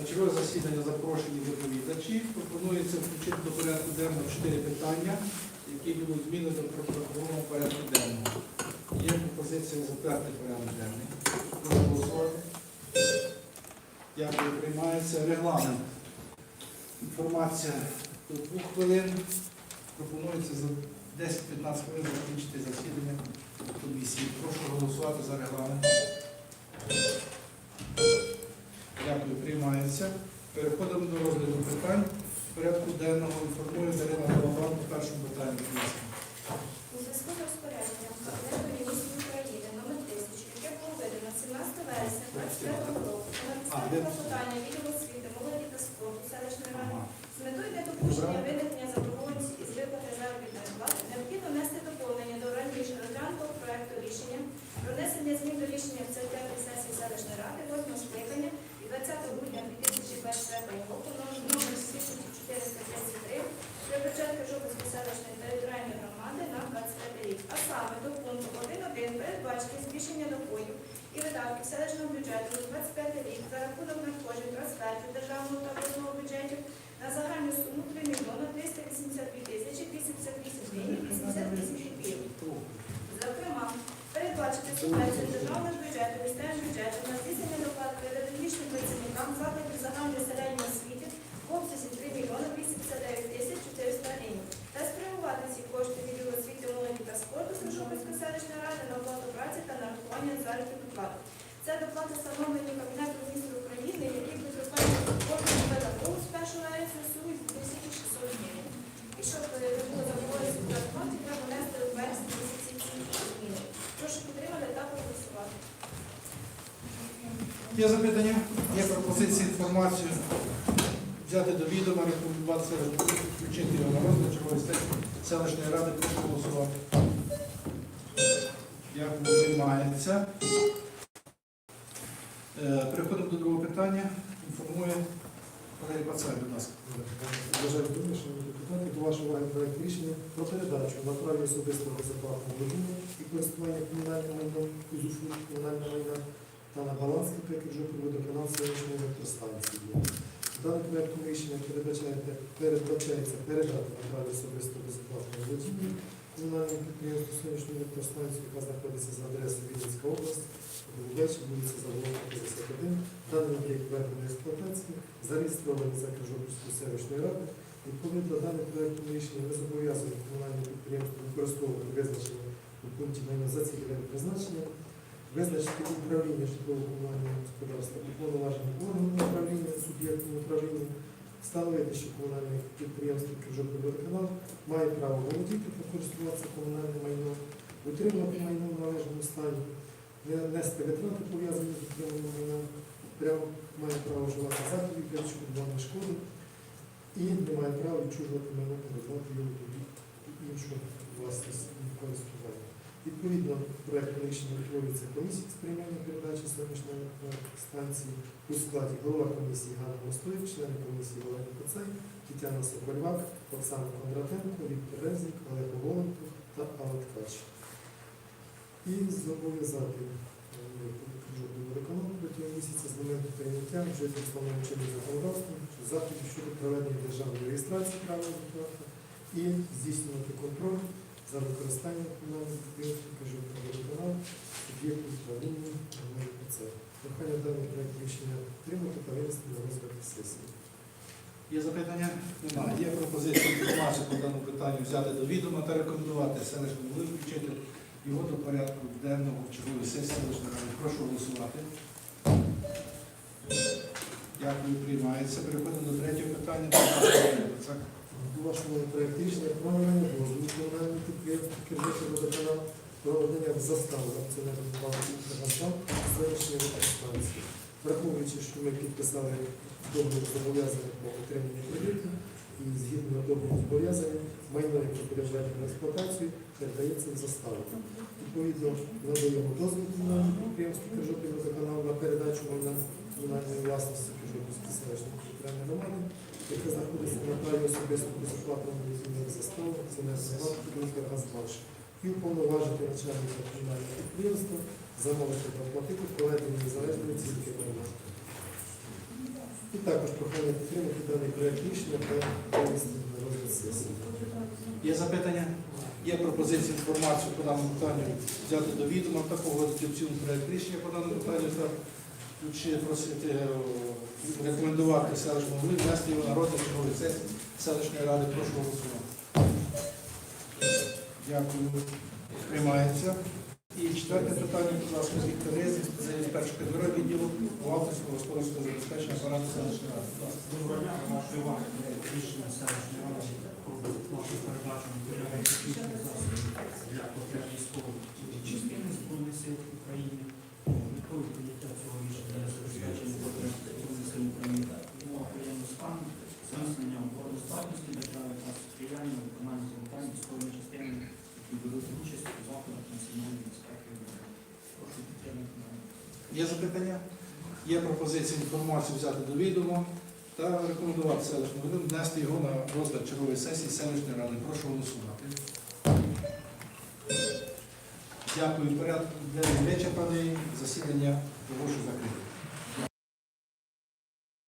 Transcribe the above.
На чергове засідання запрошені доповідачі. Пропонується включити до порядку денного чотири питання, які будуть зміни до протокольного порядку денного. Є пропозиція затвердити порядок денний. Голосувати. Дякую, приймається регламент. Інформація до двох хвилин. Пропонується за 10-15 хвилин закінчити засідання комісії. Прошу голосувати за регламент. Дякую, приймається. Переходимо до розгляду питань. Порядку денного інформує Дарина Балабан по першому питанню. У зв'язку з розпорядженням Кабінету міністрів України номер 1000, яке було видано 17 вересня 2025 року, на клопотання відділу освіти, молоді та спорту селищної ради з метою недопущення виникнення заборгованості із виплати заробітної плати, необхідно внести доповнення до раніше розглянутого проекту рішення про внесення змін до рішення 55 сесії селищної ради 8 скликання від 20 грудня 2024 року номер 1433 про бюджет Жопольської селищної територіальної громади на 25 рік. А саме до пункту 1.1 передбачити збільшення доходів і видатків селищного бюджету на 25 рік за рахунок надходжень трансфертів державного та обласного бюджетів на загальну суму 3 мільйона 382 тисячі 258 гривень 88 копійок. Зокрема, передбачити субвенцію державного бюджету місцевим бюджету на здійснення доплат педагогічним працівникам закладів загальної середньої освіти в обсязі 3 мільйони 89 тисяч 400 гривень та спрямувати ці кошти відділу освіти, молоді та спорту Сержопольської селищної ради на оплату праці та нарахування заробітної плати. Це встановлені Кабінету міністрів України, які викликають кожного педагогу з 1 вересня в сумі 2600 гривень. Не було заборгованості по зарплаті, треба внести у вересні місяці ці зміни. Прошу підтримати та проголосувати. Є запитання? Є пропозиції інформацію взяти до відома, рекомендувати включити його на розгляд чергової сесії селищної ради. Прошу голосувати. Дякую, приймається. Е, Переходимо до другого питання. Інформує Валерій Пацай, будь ласка. Бажаю думаю, шановні депутати, до вашої уваги проект рішення про передачу на праві особистого безоплатного володіння і користування комунальним майном узуфрукт комунального майна та на баланс КП канал селищної електростанції. Даним проектом рішення передбачається, передбачається передати праві особистого безоплатного володіння комунальному підприємству сонячної електростанції, яка знаходиться за адресою Вінницька область, Голубеч, вулиця Заволока, 51. Даний об'єкт введений в експлуатацію, зареєстрований за Кажопільською селищною радою. Відповідно, даним проектом рішення не зобов'язує комунальне підприємство використовувати визначення у пункті за цільовим призначенням, визначити управління житлово-комунального господарства і повноваження органу управління суб'єктом управління, встановити, що комунальне підприємство Київжопільводоканал має право володіти та користуватися комунальним майном, утримувати майно в належному стані, нести витрати пов'язані з утриманням майна, прямо має право вживати заходів для відшкодування шкоди і не має права відчужувати майно передавати його іншу власність користування. Відповідно, проєкту рішення відповідається комісії з приймання передачі сонячної станції у складі голова комісії Ганна Мостоїв, члени комісії Олег Коцай, Тетяна Сокольвак, Оксана Кондратенко, Віктор Резнік, Олег Голенко та Алла Ткач. І зобов'язати жодного виконання протягом місяця з моменту прийняття вже встановленим чинним законодавством заходів щодо проведення державної реєстрації права і здійснювати контроль за використанням комунальних підприємств виконання суб'єкту управління ПЦ. Прохання даний проект рішення підтримати та винести на розгляд сесії. Є запитання? Немає. Є пропозиція інформацію по даному питанню взяти до відома та рекомендувати селищному голові включити його до порядку денного чергової сесії. Прошу голосувати. Дякую, приймається. Переходимо до третього питання. Вашого проект рішення про надання дозволу комунальному підприємству Киржичий водоканал про надання застави акціонерного банку «Укргазбанк» селищної електростанції. Враховуючи, що ми підписали договір зобов'язання по отриманню кредиту, і згідно договору зобов'язання, майно, яке буде введено в експлуатацію, передається в заставу. Відповідно, надаємо дозвіл комунальному підприємству Киржопіль водоканал на передачу майна комунальної власності Киржопільської селищної територіальної громади яке знаходиться на праві особисто безоплатного визнання застави, це не Київська Газбаш, і уповноважити начальника комунального підприємства замовити та платити проведення незалежної оцінки майна. І також прохання підтримати даний проект рішення та винести на розгляд сесії. Є запитання? Є пропозиція інформацію по даному питанню взяти до відома та погодити в рішення по даному питанню та включити, просити, е, рекомендувати селищному голові внести його на розгляд чергової сесії селищної ради. Прошу голосувати. Дякую. Приймається. І четверте питання, будь ласка, Віктор Резик, спеціаліст першого категорії відділу бухгалтерського господарського забезпечення апарату селищної ради. Доброго дня, вашої уваги рішення селищної ради про передбачену державної технічних засобів для потреб військової частини Збройних сил України. Метою прийняття цього рішення є забезпечення потреб Збройних сил України умова воєнного стану, зміцнення обороноздатності держави та сприяння виконанню завдань військової частини, які беруть участь у заходах національної безпеки України. Прошу підтримати мене. Є запитання? Є пропозиція інформацію взяти до відома та рекомендувати селищному раду внести його на розгляд чергової сесії селищної ради. Прошу голосувати. Дякую. Порядку для вечір, пане. Засідання прошу закрити.